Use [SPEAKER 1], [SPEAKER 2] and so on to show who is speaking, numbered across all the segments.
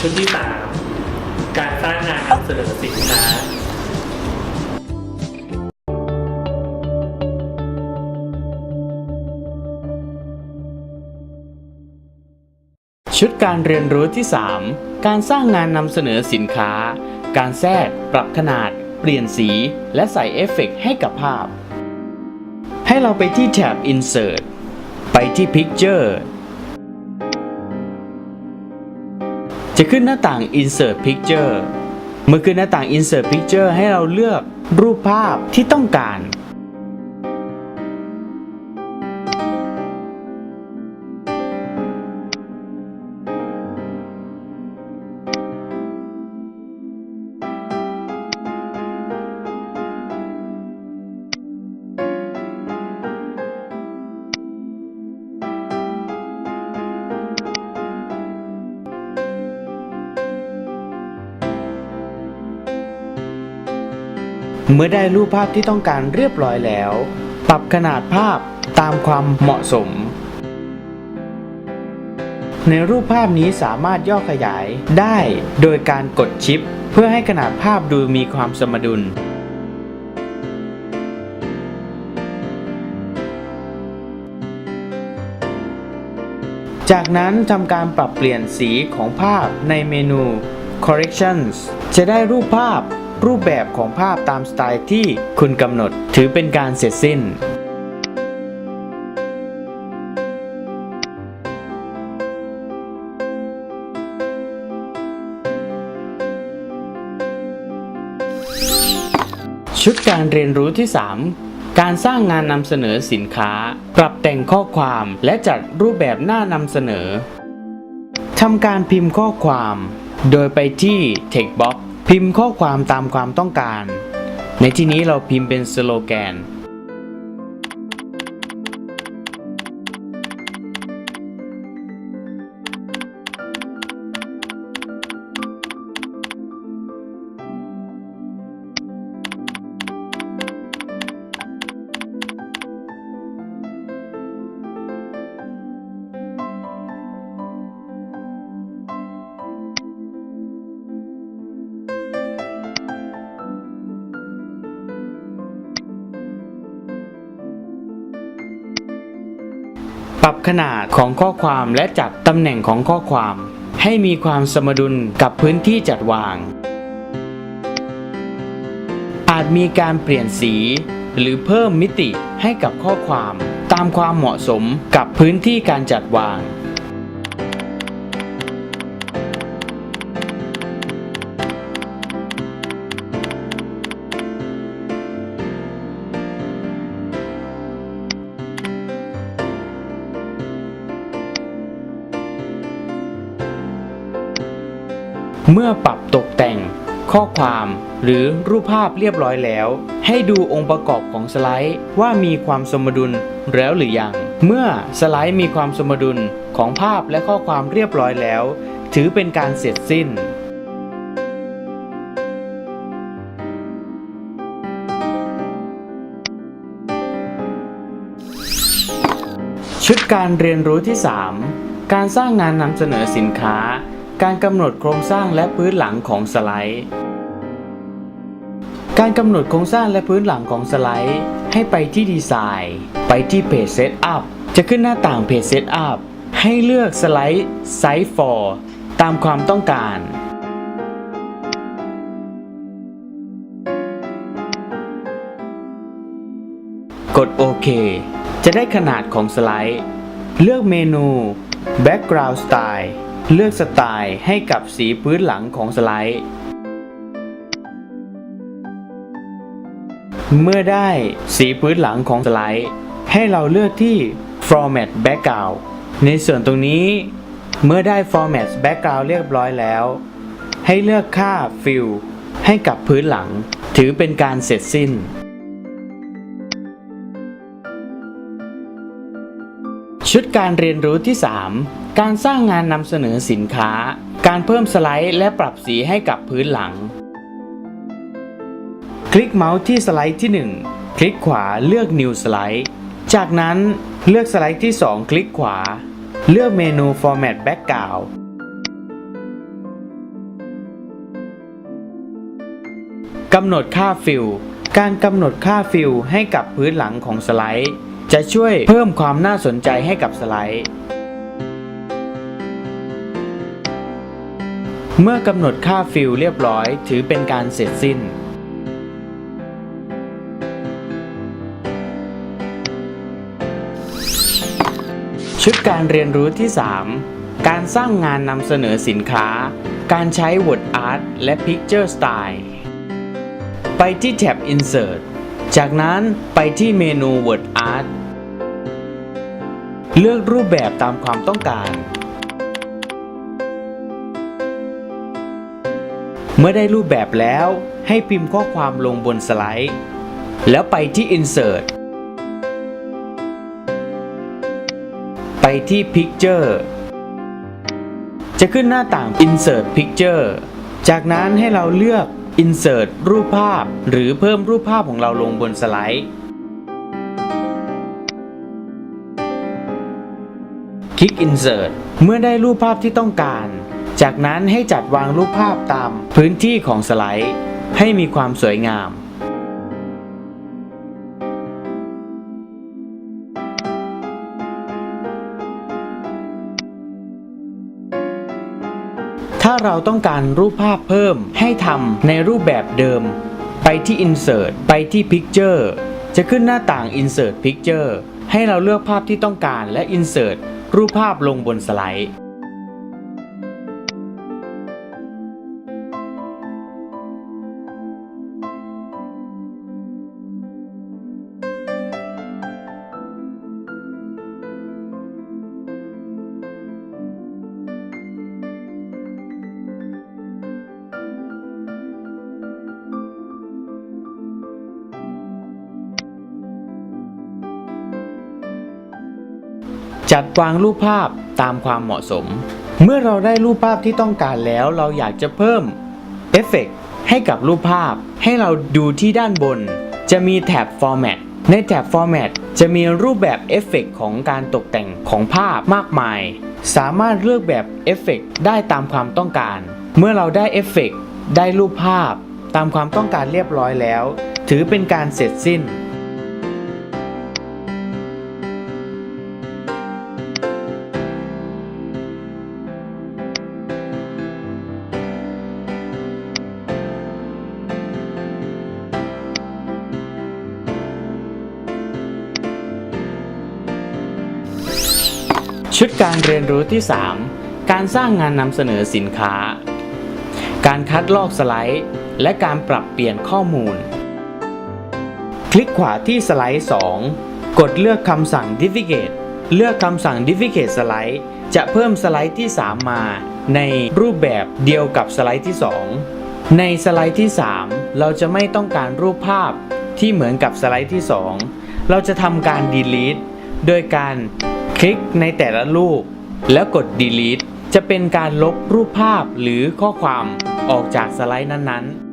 [SPEAKER 1] ชุดที่ 3 การสร้างงานนำเสนอสินค้า
[SPEAKER 2] ชุดการเรียนรู้ที่ 3 การสร้างงานนำเสนอสินค้า การแทรก ปรับขนาด เปลี่ยนสี และใส่เอฟเฟกต์ให้กับภาพ ให้เราไปที่แท็บ Insert ไปที่ Picture จะขึ้นหน้าต่าง Insert Picture เมื่อขึ้นหน้าต่าง Insert Picture ให้เราเลือกรูปภาพที่ต้องการ เมื่อได้รูปภาพที่ต้องการเรียบร้อยแล้ว ปรับขนาดภาพตามความเหมาะสม ในรูปภาพนี้สามารถย่อขยายได้โดยการกดชิป เพื่อให้ขนาดภาพดูมีความสมดุล จากนั้นทำการปรับเปลี่ยนสีของภาพในเมนู corrections จะได้รูปภาพ รูปแบบของภาพตามสไตล์ที่คุณกำหนด ถือเป็นการเสร็จสิ้นชุดการเรียนรู้ที่ 3 การสร้างงานนำเสนอสินค้า ปรับแต่งข้อความและจัดรูปแบบหน้านำเสนอ ทำการพิมพ์ข้อความ โดยไปที่ Text Box พิมพ์ข้อความตามความต้องการ ในที่นี้เราพิมพ์เป็นสโลแกน ปรับขนาดของข้อความและจัดตำแหน่งของข้อความ ให้มีความสมดุลกับพื้นที่จัดวาง อาจมีการเปลี่ยนสี หรือเพิ่มมิติให้กับข้อความ ตามความเหมาะสมกับพื้นที่การจัดวาง เมื่อปรับตกแต่ง ข้อความหรือรูปภาพเรียบร้อยแล้ว ให้ดูองค์ประกอบของสไลด์ว่ามีความสมดุลแล้วหรือยัง เมื่อสไลด์มีความสมดุลของภาพและข้อความเรียบร้อยแล้ว ถือเป็นการเสร็จสิ้นชุดการเรียนรู้ที่ 3 การสร้างงานนำเสนอสินค้า การกำหนดโครงสร้างและพื้นหลังของสไลด์ การกำหนดโครงสร้างและพื้นหลังของสไลด์ ให้ไปที่ดีไซน์ ไปที่เพจ Setup จะขึ้นหน้าต่างเพจ Setup ให้เลือกสไลด์ Size for ตามความต้องการ กดโอเคจะได้ขนาดของสไลด์ เลือกเมนู Background Style เลือกสไตล์ให้กับสีพื้นหลังของสไลด์ เมื่อได้สีพื้นหลังของสไลด์ ให้เราเลือกที่ Format Background ในส่วนตรงนี้ เมื่อได้ Format Background เรียบร้อยแล้ว ให้เลือกค่า Fill ให้กับพื้นหลัง ถือเป็นการเสร็จสิ้น ชุดการเรียนรู้ที่ 3 การสร้างงานนำเสนอสินค้า การเพิ่มสไลด์และปรับสีให้กับพื้นหลัง คลิกเมาส์ที่สไลด์ที่ 1 คลิกขวาเลือก New Slide จากนั้นเลือกสไลด์ที่ 2 คลิกขวา เลือกเมนู Format Background กำหนดค่าฟิลการกำหนดค่าฟิลให้กับพื้นหลังของสไลด์ จะช่วยเพิ่มความน่าสนใจให้กับสไลด์ เมื่อกำหนดค่าฟิลเรียบร้อยถือเป็นการเสร็จสิ้น ชุดการเรียนรู้ที่ 3 การสร้างงานนำเสนอสินค้า การใช้ Word Art และ Picture Style ไปที่แท็บ Insert จากนั้นไปที่เมนู Word Art เลือกรูปแบบตามความต้องการ เมื่อได้รูปแบบแล้วให้พิมพ์ข้อความลงบนสไลด์ แล้วไปที่ Insert ไปที่ Picture จะขึ้นหน้าต่าง Insert Picture จากนั้นให้เราเลือก Insert รูปภาพ หรือเพิ่มรูปภาพของเราลงบนสไลด์ คลิก Insert เมื่อได้รูปภาพที่ต้องการ จากนั้นให้จัดวางรูปภาพตามพื้นที่ของสไลด์ ให้มีความสวยงาม ถ้าเราต้องการรูปภาพเพิ่ม ให้ทำในรูปแบบเดิม ไปที่ Insert ไปที่ Picture จะขึ้นหน้าต่าง Insert Picture ให้เราเลือกภาพที่ต้องการและ Insert รูปภาพลงบนสไลด์ จัดวางรูปภาพตามความเหมาะสม เมื่อเราได้รูปภาพที่ต้องการแล้ว เราอยากจะเพิ่มเอฟเฟกต์ให้กับรูปภาพ ให้เราดูที่ด้านบน จะมีแท็บ Format ในแท็บ Format จะมีรูปแบบเอฟเฟกต์ของการตกแต่งของภาพมากมาย สามารถเลือกแบบเอฟเฟกต์ได้ตามความต้องการ เมื่อเราได้เอฟเฟกต์ได้รูปภาพ ตามความต้องการเรียบร้อยแล้ว ถือเป็นการเสร็จสิ้น ชุดการเรียนรู้ที่ 3 การสร้างงานนำเสนอสินค้า การคัดลอกสไลด์ และการปรับเปลี่ยนข้อมูล คลิกขวาที่สไลด์ 2 กดเลือกคำสั่ง Duplicate เลือกคำสั่ง Duplicate สไลด์จะเพิ่มสไลด์ที่ 3 มา ในรูปแบบเดียวกับสไลด์ที่ 2 ในสไลด์ที่ 3 เราจะไม่ต้องการรูปภาพที่เหมือนกับสไลด์ที่ 2 เราจะทำการ delete โดยการ คลิกในแต่ละรูป แล้วกด delete จะเป็นการลบรูปภาพหรือข้อความออกจากสไลด์นั้นๆ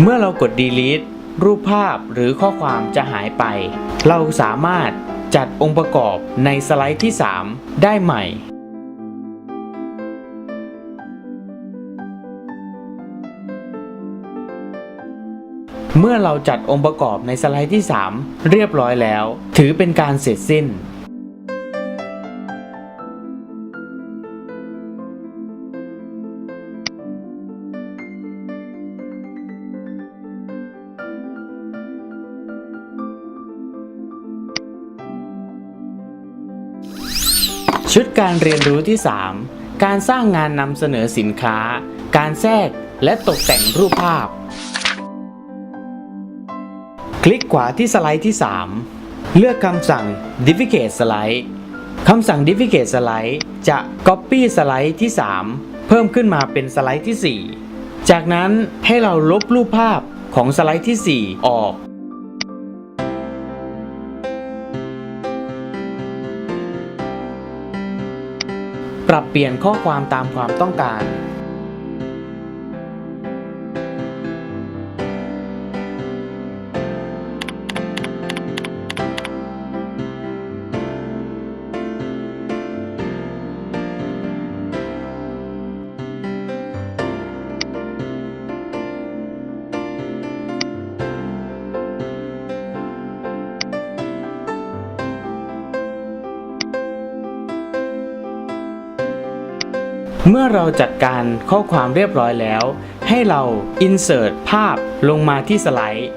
[SPEAKER 2] เมื่อเรากด delete รูปภาพหรือข้อความจะหายไป เราสามารถจัดองค์ประกอบในสไลด์ที่ 3 ได้ใหม่ เมื่อเราจัดองค์ประกอบในสไลด์ที่ 3 เรียบร้อยแล้ว ถือเป็นการเสร็จสิ้น ชุดการเรียนรู้ที่ 3 การสร้างงานนำเสนอสินค้า การแทรกและตกแต่งรูปภาพ คลิกขวาที่สไลด์ที่ 3 เลือกคำสั่ง Duplicate Slide คำสั่ง Duplicate Slide จะ Copy สไลด์ที่ 3 เพิ่มขึ้นมาเป็นสไลด์ที่ 4 จากนั้นให้เราลบรูปภาพของสไลด์ที่ 4 ออก เปลี่ยนข้อความตามความต้องการ เมื่อเราจัดการข้อความเรียบร้อยแล้ว ให้เรา insert ภาพลงมาที่สไลด์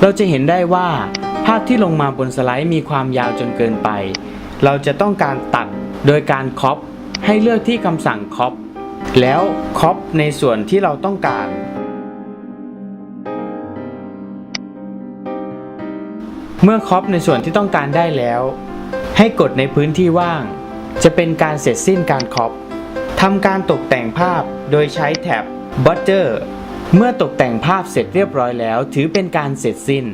[SPEAKER 2] เราจะเห็นได้ว่า ภาพที่ลงมาบนสไลด์มีความยาวจนเกินไป เราจะต้องการตัดโดยการ cop ให้เลือกที่คำสั่ง cop แล้ว cop ในส่วนที่เราต้องการ เมื่อครอปในส่วนที่ต้องการได้แล้ว ให้กดในพื้นที่ว่าง จะเป็นการเสร็จสิ้นการครอปทำการตกแต่งภาพโดยใช้แท็บ Butter เมื่อตกแต่งภาพเสร็จเรียบร้อยแล้ว ถือเป็นการเสร็จสิ้น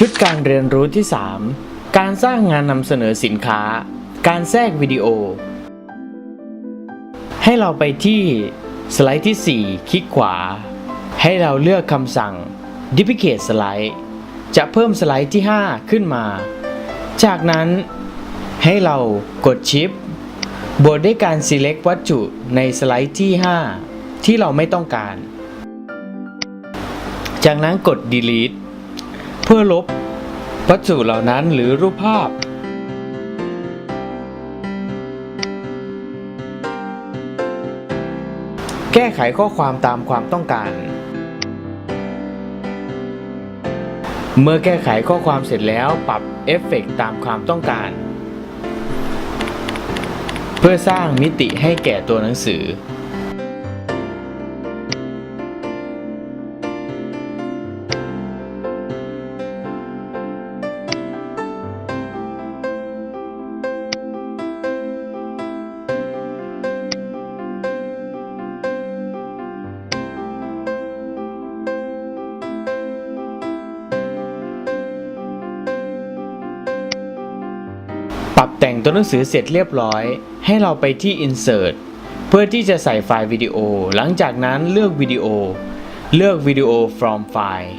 [SPEAKER 2] ชุดการเรียนรู้ที่ 3 การสร้างงานนำเสนอสินค้า การแทรกวิดีโอ ให้เราไปที่สไลด์ที่ 4 คลิกขวา ให้เราเลือกคำสั่ง Duplicate Slide จะเพิ่มสไลด์ที่ 5 ขึ้นมา จากนั้นให้เรากดชิปบวกด้วยการ Select วัตถุในสไลด์ที่ 5 ที่เราไม่ต้องการ จากนั้นกด Delete พื่อลบวัตถุเหล่านั้นหรือรูปภาพ แก้ไขข้อความตามความต้องการ เมื่อแก้ไขข้อความเสร็จแล้วปรับเอฟเฟกต์ตามความต้องการ เพื่อสร้างมิติให้แก่ตัวหนังสือ ปรับแต่งตัวหนังสือเสร็จเรียบร้อย ให้เราไปที่ Insert เพื่อที่จะใส่ไฟล์วิดีโอ หลังจากนั้นเลือกวิดีโอ เลือกวิดีโอ from file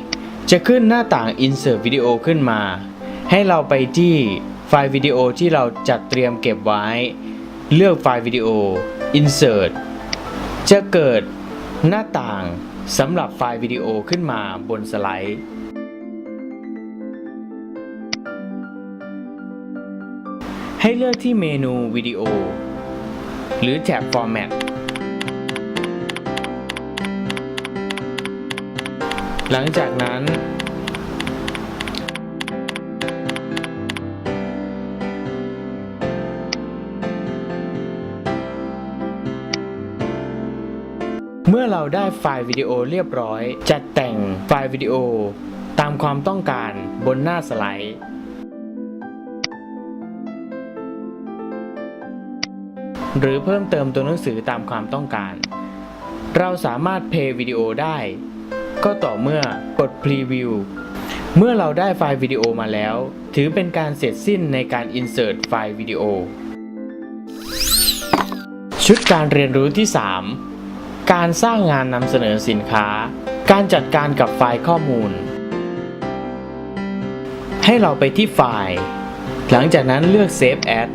[SPEAKER 2] จะขึ้นหน้าต่าง Insert วิดีโอขึ้นมา ให้เราไปที่ไฟล์วิดีโอที่เราจัดเตรียมเก็บไว้ เลือกไฟล์วิดีโอ Insert จะเกิดหน้าต่างสำหรับไฟล์วิดีโอขึ้นมาบนสไลด์ ให้เลือกที่เมนูวิดีโอ หรือแท็บ Format หลังจากนั้น เมื่อเราได้ไฟล์วิดีโอเรียบร้อย จัดแต่งไฟล์วิดีโอตามความต้องการบนหน้าสไลด์ หรือเพิ่มเติมตัวหนังสือตามความต้องการ เราสามารถเพย์วิดีโอได้ ก็ต่อเมื่อกดพรีวิวเมื่อเราได้ไฟล์วิดีโอมาแล้ว ถือเป็นการเสร็จสิ้นในการ Insert ไฟล์วิดีโอ ชุดการเรียนรู้ที่ 3 การสร้างงานนำเสนอสินค้า การจัดการกับไฟล์ข้อมูล ให้เราไปที่ไฟล์ หลังจากนั้นเลือก Save As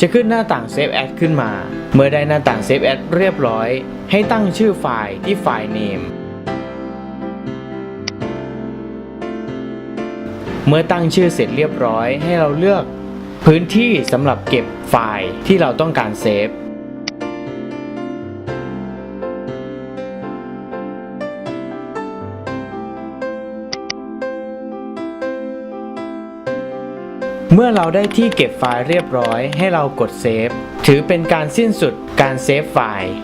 [SPEAKER 2] จะขึ้นหน้าต่าง Save As ขึ้นมา เมื่อได้หน้าต่าง Save As เรียบร้อย ให้ตั้งชื่อไฟล์ที่ไฟล์ Name เมื่อตั้งชื่อเสร็จเรียบร้อยให้เราเลือก พื้นที่สำหรับเก็บไฟล์ที่เราต้องการเซฟ เมื่อเราได้ที่เก็บไฟล์เรียบร้อยให้เรากดเซฟ ถือเป็นการสิ้นสุดการเซฟไฟล์